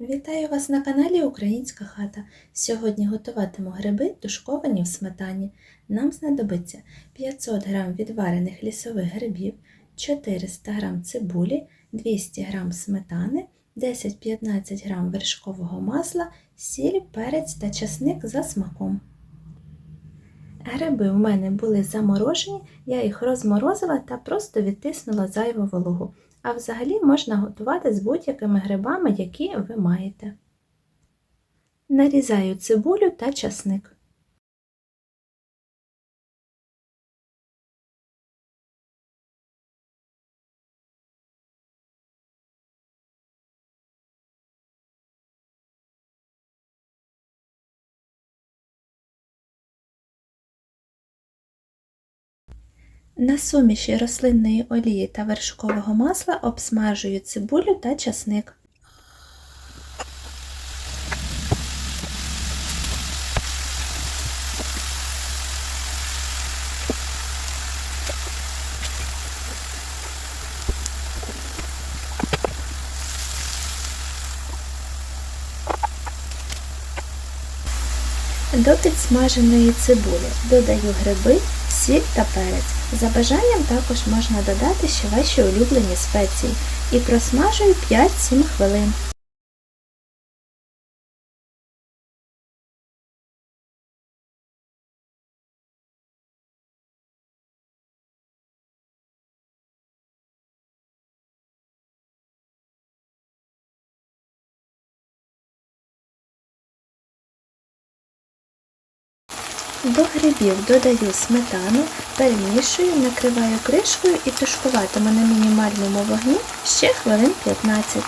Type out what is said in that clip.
Вітаю вас на каналі Українська хата. Сьогодні готуватиму гриби, тушковані в сметані. Нам знадобиться 500 г відварених лісових грибів, 400 г цибулі, 200 г сметани, 10-15 г вершкового масла, сіль, перець та часник за смаком. Гриби у мене були заморожені, я їх розморозила та просто відтиснула зайву вологу. А взагалі можна готувати з будь-якими грибами, які ви маєте. Нарізаю цибулю та часник. На суміші рослинної олії та вершкового масла обсмажую цибулю та часник. До підсмаженої цибулі додаю гриби, сіль та перець. За бажанням також можна додати ще ваші улюблені спеції і просмажую 5-7 хвилин. До грибів додаю сметану, перемішую, накриваю кришкою і тушкуватиму на мінімальному вогні ще хвилин 15.